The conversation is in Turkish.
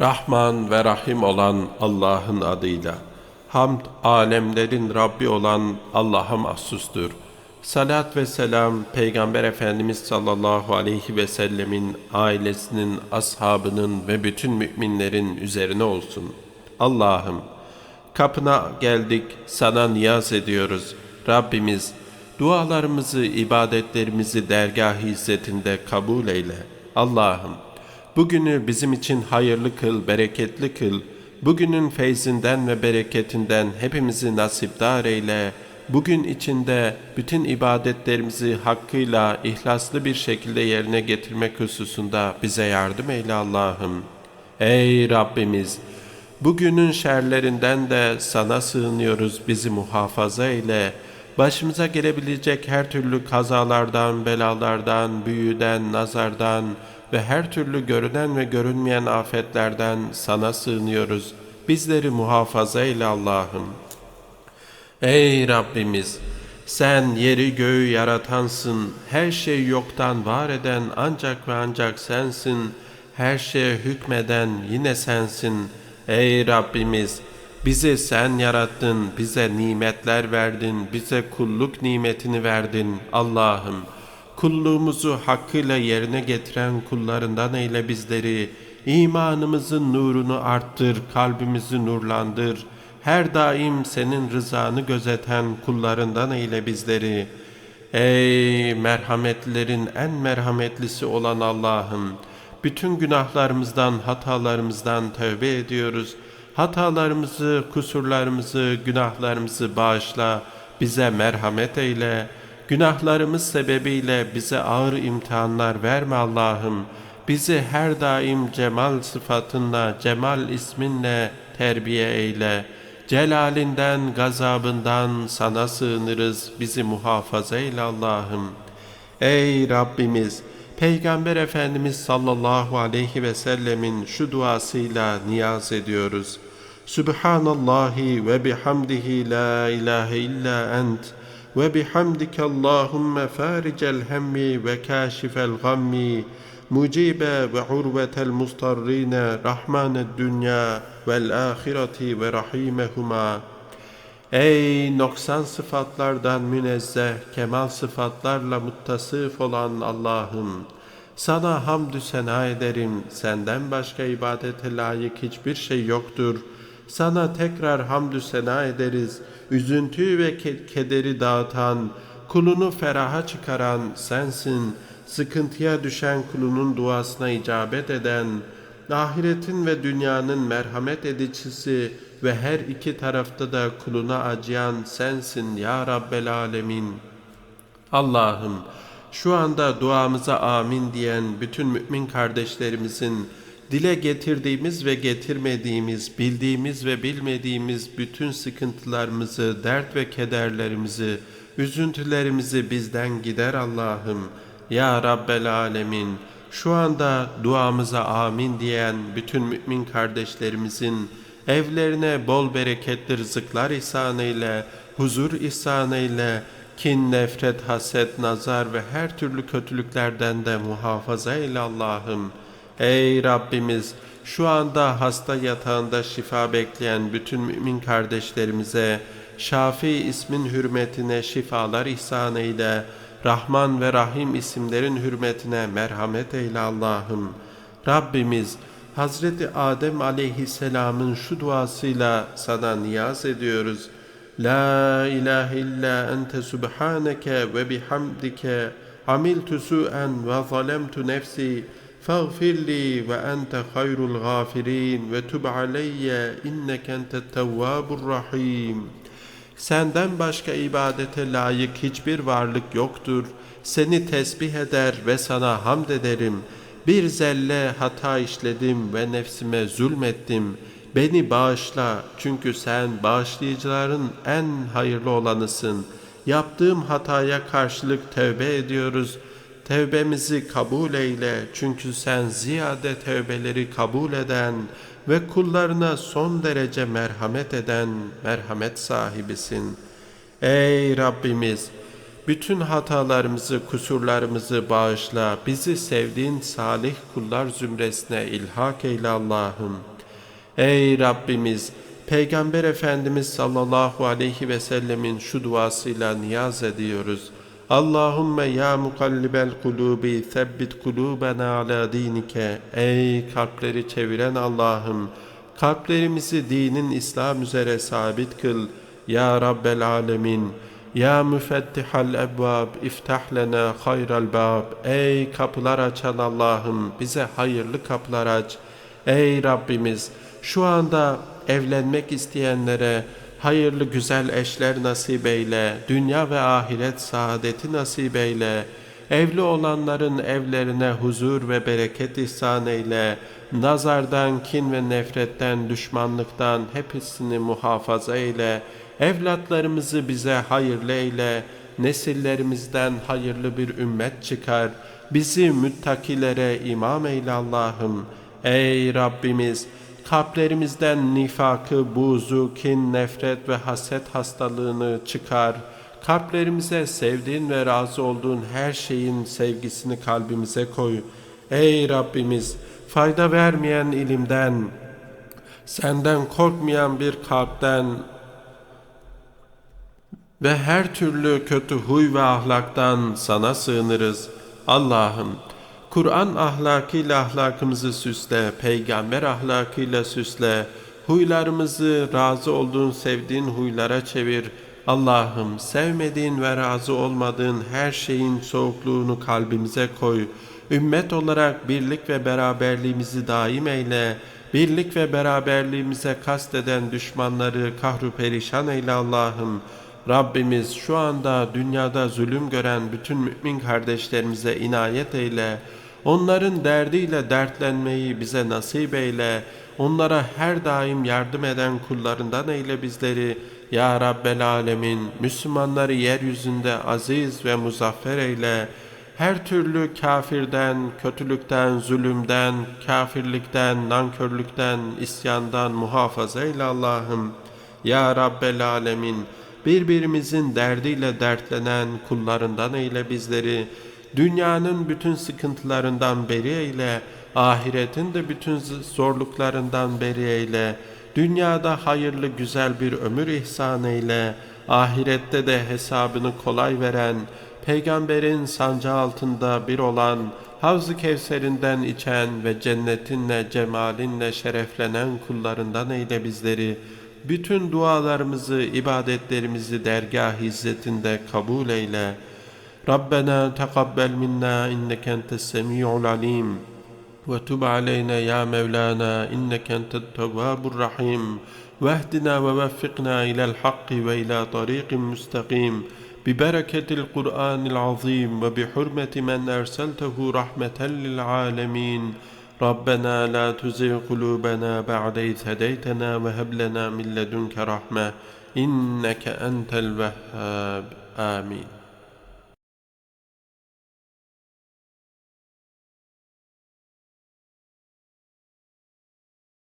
Rahman ve Rahim olan Allah'ın adıyla. Hamd alemlerin Rabbi olan Allah'a mahsustur. Salat ve selam Peygamber Efendimiz sallallahu aleyhi ve sellemin ailesinin, ashabının ve bütün müminlerin üzerine olsun. Allah'ım kapına geldik sana niyaz ediyoruz. Rabbimiz dualarımızı, ibadetlerimizi dergah-ı izzetinde kabul eyle. Allah'ım Bugünü bizim için hayırlı kıl, bereketli kıl. Bugünün feyzinden ve bereketinden hepimizi nasipdar eyle. Bugün içinde bütün ibadetlerimizi hakkıyla, ihlaslı bir şekilde yerine getirmek hususunda bize yardım eyle Allah'ım. Ey Rabbimiz! Bugünün şerlerinden de sana sığınıyoruz, bizi muhafaza eyle. Başımıza gelebilecek her türlü kazalardan, belalardan, büyüden, nazardan, ve her türlü görünen ve görünmeyen afetlerden sana sığınıyoruz. Bizleri muhafaza eyle Allah'ım. Ey Rabbimiz! Sen yeri göğü yaratansın, her şey yoktan var eden ancak ve ancak sensin, her şeye hükmeden yine sensin. Ey Rabbimiz! Bizi sen yarattın, bize nimetler verdin, bize kulluk nimetini verdin Allah'ım. Kulluğumuzu hakkıyla yerine getiren kullarından eyle bizleri. İmanımızın nurunu arttır, kalbimizi nurlandır. Her daim senin rızanı gözeten kullarından eyle bizleri. Ey merhametlerin en merhametlisi olan Allah'ım! Bütün günahlarımızdan, hatalarımızdan tövbe ediyoruz. Hatalarımızı, kusurlarımızı, günahlarımızı bağışla, bize merhamet eyle.'' Günahlarımız sebebiyle bize ağır imtihanlar verme Allah'ım. Bizi her daim cemal sıfatınla, cemal isminle terbiye eyle. Celalinden, gazabından sana sığınırız. Bizi muhafaza eyle Allah'ım. Ey Rabbimiz! Peygamber Efendimiz sallallahu aleyhi ve sellemin şu duasıyla niyaz ediyoruz. Subhanallahi ve bihamdihi la ilahe illa ent ve bihamdike Allahumme faricel hemmi ve kâşifel gammi mucibe ve urvetel mustarrine rahmaned dünya vel ahireti ve rahimehuma. Ey noksan sıfatlardan münezzeh, kemal sıfatlarla muttasıf olan Allah'ım! Sana hamdü sena ederim, senden başka ibadete layık hiçbir şey yoktur.'' Sana tekrar hamdü sena ederiz.'' üzüntüyü ve kederi dağıtan, kulunu feraha çıkaran sensin. Sıkıntıya düşen kulunun duasına icabet eden, ahiretin ve dünyanın merhamet edicisi ve her iki tarafta da kuluna acıyan sensin ya Rabbel Alemin. Allah'ım şu anda duamıza amin diyen bütün mümin kardeşlerimizin dile getirdiğimiz ve getirmediğimiz, bildiğimiz ve bilmediğimiz bütün sıkıntılarımızı, dert ve kederlerimizi, üzüntülerimizi bizden gider Allah'ım. Ya Rabbel Alemin, şu anda duamıza amin diyen bütün mümin kardeşlerimizin evlerine bol bereketli rızıklar ihsan eyle, huzur ihsan eyle, kin, nefret, haset, nazar ve her türlü kötülüklerden de muhafaza eyle Allah'ım.'' Ey Rabbimiz şu anda hasta yatağında şifa bekleyen bütün mümin kardeşlerimize Şafi ismin hürmetine şifalar ihsan eyle. Rahman ve Rahim isimlerin hürmetine merhamet eyle Allah'ım. Rabbimiz Hazreti Adem aleyhisselamın şu duasıyla sana niyaz ediyoruz. La ilahe illa ente subhaneke ve bihamdike amiltu su'en ve zalemtu nefsi فاغفر لي وأنت خير الغافرين وتب علي إنك أنت التواب الرحيم Senden başka ibadete layık hiçbir varlık yoktur. Seni tesbih eder ve sana hamd ederim. Bir zelle hata işledim ve nefsime zulmettim. Beni bağışla çünkü sen bağışlayıcıların en hayırlı olanısın. Yaptığım hataya karşılık tövbe ediyoruz.'' Tevbemizi kabul eyle çünkü sen ziyade tevbeleri kabul eden ve kullarına son derece merhamet eden merhamet sahibisin. Ey Rabbimiz! Bütün hatalarımızı, kusurlarımızı bağışla. Bizi sevdiğin salih kullar zümresine ilhak eyle Allah'ım. Ey Rabbimiz! Peygamber Efendimiz sallallahu aleyhi ve sellemin şu duasıyla niyaz ediyoruz. Allahümme ya mukallibel kulubi sebbit kulubena ala dinike. Ey kalpleri çeviren Allah'ım! Kalplerimizi dinin İslam üzere sabit kıl. Ya Rabbel alemin! Ya müfettihal ebvab iftah lena hayral bab. Ey kapılar açan Allah'ım bize hayırlı kapılar aç. Ey Rabbimiz şu anda evlenmek isteyenlere hayırlı güzel eşler nasip eyle. Dünya ve ahiret saadeti nasip eyle. Evli olanların evlerine huzur ve bereket ihsan eyle. Nazardan, kin ve nefretten, düşmanlıktan hepsini muhafaza eyle. Evlatlarımızı bize hayırlı eyle. Nesillerimizden hayırlı bir ümmet çıkar. Bizi müttakilere imam eyle Allah'ım. Ey Rabbimiz! Kalplerimizden nifakı, buzu, kin, nefret ve haset hastalığını çıkar. Kalplerimize sevdiğin ve razı olduğun her şeyin sevgisini kalbimize koy. Ey Rabbimiz! Fayda vermeyen ilimden, senden korkmayan bir kalpten ve her türlü kötü huy ve ahlaktan sana sığınırız. Allah'ım Kur'an ahlakıyla ahlakımızı süsle, peygamber ahlakıyla süsle, huylarımızı razı olduğun, sevdiğin huylara çevir. Allah'ım sevmediğin ve razı olmadığın her şeyin soğukluğunu kalbimize koy. Ümmet olarak birlik ve beraberliğimizi daim eyle. Birlik ve beraberliğimize kasteden düşmanları kahru perişan eyle Allah'ım. Rabbimiz şu anda dünyada zulüm gören bütün mümin kardeşlerimize inayet eyle. Onların derdiyle dertlenmeyi bize nasip eyle. Onlara her daim yardım eden kullarından eyle bizleri. Ya Rabbel Alemin, Müslümanları yeryüzünde aziz ve muzaffer eyle. Her türlü kafirden, kötülükten, zulümden, kafirlikten, nankörlükten, isyandan muhafaza eyle Allah'ım. Ya Rabbel Alemin, birbirimizin derdiyle dertlenen kullarından eyle bizleri. Dünyanın bütün sıkıntılarından beri eyle, ahiretin de bütün zorluklarından beri eyle. Dünyada hayırlı güzel bir ömür ihsan eyle, ahirette de hesabını kolay veren, peygamberin sancağı altında bir olan, Havz-ı Kevser'inden içen ve cennetinle, cemalinle şereflenen kullarından eyle bizleri. Bütün dualarımızı, ibadetlerimizi dergah izzetinde kabul eyle. ربنا تقبل منا إنك أنت السميع العليم. وتب علينا يا مولانا إنك أنت التواب الرحيم. واهدنا ووفقنا إلى الحق وإلى طريق مستقيم. ببركة القرآن العظيم وبحرمة من أرسلته رحمة للعالمين. ربنا لا تزغ قلوبنا بعد إذ هديتنا وهب لنا من لدنك رحمة إنك أنت الوهاب. آمين.